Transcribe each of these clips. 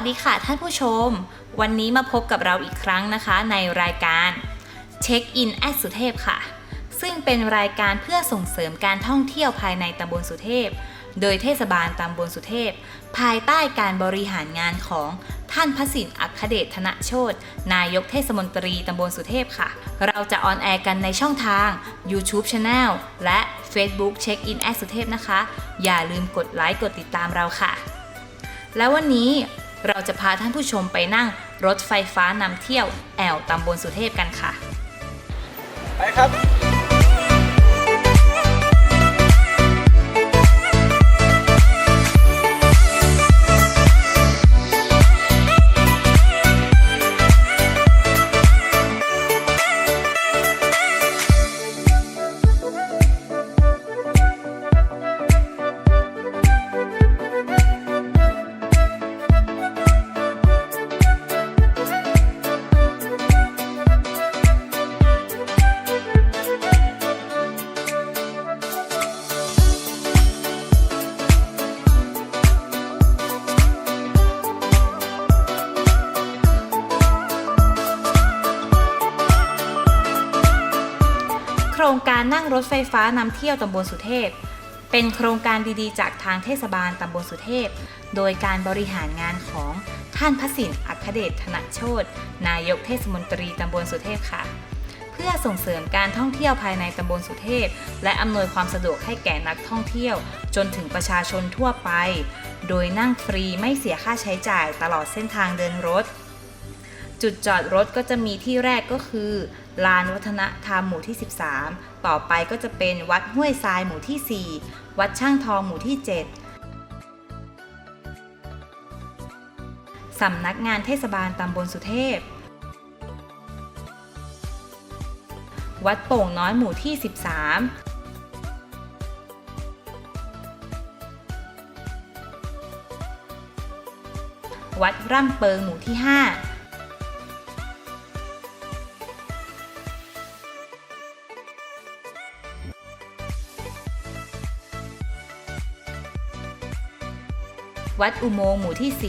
วัสดีค่ะท่านผู้ชม วันนี้มาพบกับเราอีกครั้งนะคะ ในรายการเช็คอินแอดสุเทพค่ะ ซึ่งเป็นรายการเพื่อส่งเสริมการท่องเที่ยวภายในตำบลสุเทพ โดยเทศบาลตำบลสุเทพ ภายใต้การบริหารงานของท่านพระสินอัคเดชธนโชตนายกเทศมนตรีตำบลสุเทพค่ะ เราจะออนแอร์กันในช่องทาง YouTube Channel และ Facebook Check In แอดสุเทพนะคะ อย่าลืมกดไลค์กดติดตามเราค่ะ แล้ววันนี้ เราจะพาท่านผู้ชมไปนั่งรถไฟฟ้านำเที่ยวแอวตำบลสุเทพกันค่ะ ไปครับ การนั่งรถไฟฟ้านำเที่ยวตำบลสุเทพ เป็นโครงการดีๆ จากทางเทศบาลตำบลสุเทพ โดยการบริหารงานของท่านพระสินอัคเดชธนโชตนายกเทศมนตรีตำบลสุเทพค่ะ เพื่อส่งเสริมการท่องเที่ยวภายในตำบลสุเทพ และอำนวยความสะดวกให้แก่นักท่องเที่ยว จนถึงประชาชนทั่วไป โดยนั่งฟรีไม่เสียค่าใช้จ่ายตลอดเส้นทางเดินรถ จุดจอดรถก็จะมีที่แรกก็คือ ลานวัฒนธรรมหมู่ที่ 13 ต่อไปก็จะเป็นวัดห้วยทรายหมู่ที่ 4 วัดช่างทองหมู่ที่ 7 สำนักงานเทศบาลตำบลสุเทพ วัดโป่งน้อยหมู่ที่ 13วัดร่ำเปิงหมู่ที่ 5 วัดอุโมงค์หมู่ที่ 10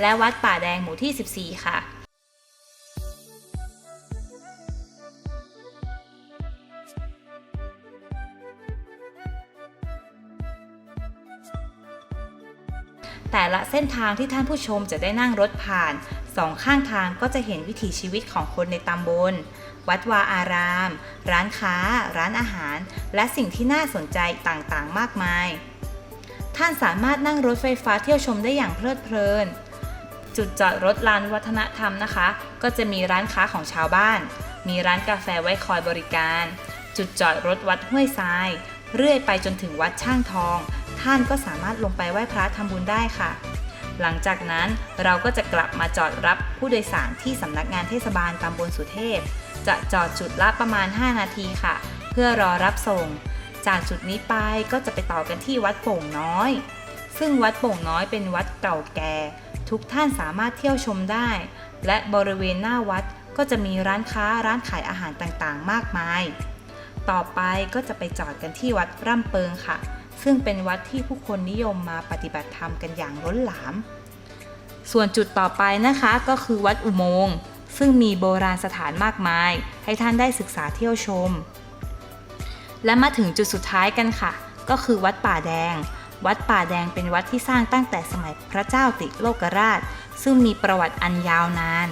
และวัดป่าแดงหมู่ที่ 14 ค่ะ แต่ละเส้นทางที่ท่านผู้ชมจะได้นั่งรถผ่าน สองข้างทางก็จะเห็นวิถีชีวิตของคนในตำบล วัดวาอาราม ร้านค้า ร้านอาหาร และสิ่งที่น่าสนใจต่างๆ มากมาย ท่านสามารถนั่งรถไฟฟ้าเที่ยวชมได้อย่างเพลิดเพลิน จุดจอดรถลานวัฒนธรรมนะคะ ก็จะมีร้านค้าของชาวบ้าน มีร้านกาแฟไว้คอยบริการ จุดจอดรถวัดห้วยทราย เรื่อยไปจนถึงวัดช่างทอง ท่านก็สามารถลงไปไหว้พระทำบุญได้ค่ะ หลังจากนั้นเราก็จะกลับมาจอดรับผู้โดยสารที่สำนักงานเทศบาลตำบลสุเทพ จะจอดจุดละประมาณ 5 นาทีค่ะ เพื่อรอรับส่ง จากจุดนี้ไปก็จะไปต่อกันที่วัดโป่งน้อย ซึ่งวัดโป่งน้อยเป็นวัดเก่าแก่ ทุกท่านสามารถเที่ยวชมได้ และบริเวณหน้าวัดก็จะมีร้านค้าร้านขายอาหารต่างๆ มากมาย ต่อไปก็จะไปจอดกันที่วัดร่ำเปิงค่ะ ซึ่งเป็นวัดที่ผู้คนนิยมมาปฏิบัติธรรมกันอย่างล้นหลาม ส่วนจุดต่อไปนะคะก็คือวัดอุโมงค์ซึ่งมีโบราณสถานมากมาย ให้ท่านได้ศึกษาเที่ยวชม และมาถึงจุดสุดท้ายกันค่ะ ก็คือวัดป่าแดง วัดป่าแดงเป็นวัดที่สร้างตั้งแต่สมัยพระเจ้าติโลกราช ซึ่งมีประวัติอันยาวนาน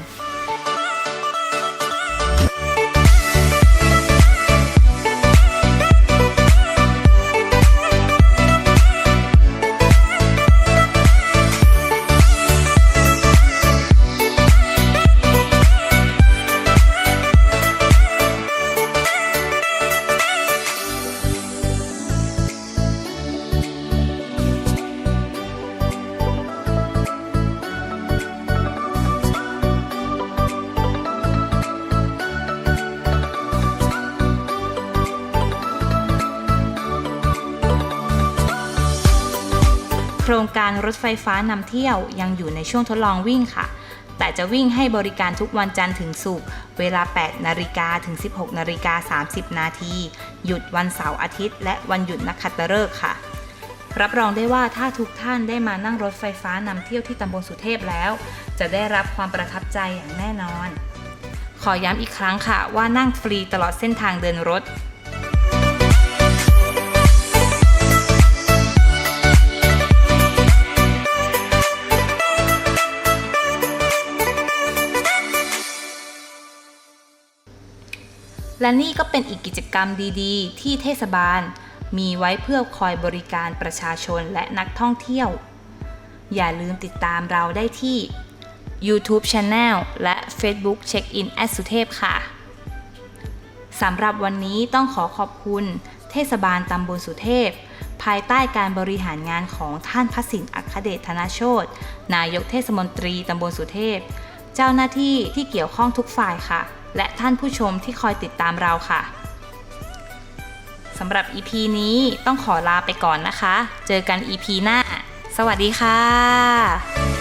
การรถไฟฟ้านำเที่ยวยังอยู่ในช่วงทดลองวิ่งค่ะ แต่จะวิ่งให้บริการทุกวันจันทร์ถึงศุกร์เวลา 8 นาฬิกาถึง 16 นาฬิกา 30 นาที หยุดวันเสาร์อาทิตย์ และวันหยุดนักขัตฤกษ์ค่ะ รับรองได้ว่าถ้าทุกท่านได้มานั่งรถไฟฟ้านำเที่ยวที่ตำบลสุเทพแล้ว จะได้รับความประทับใจอย่างแน่นอน ขอย้ำอีกครั้งค่ะว่านั่งฟรีตลอดเส้นทางเดินรถ และนี่ก็เป็นอีกกิจกรรมดีๆ ที่เทศบาล มีไว้เพื่อคอยบริการประชาชนและนักท่องเที่ยว อย่าลืมติดตามเราได้ที่ YouTube Channel และ Facebook Check-in แอสุเทพค่ะ สำหรับวันนี้ต้องขอขอบคุณ เทศบาลตำบลสุเทพ ภายใต้การบริหารงานของท่านพระสินอัครเดชธนาโชตนายกเทศมนตรีตำบลสุเทพ เจ้าหน้าที่ที่เกี่ยวข้องทุกฝ่ายค่ะ และท่านผู้ชมที่คอยติดตามเราค่ะสำหรับ EP นี้ต้องขอลาไปก่อนนะคะ เจอกัน EP หน้า สวัสดีค่ะ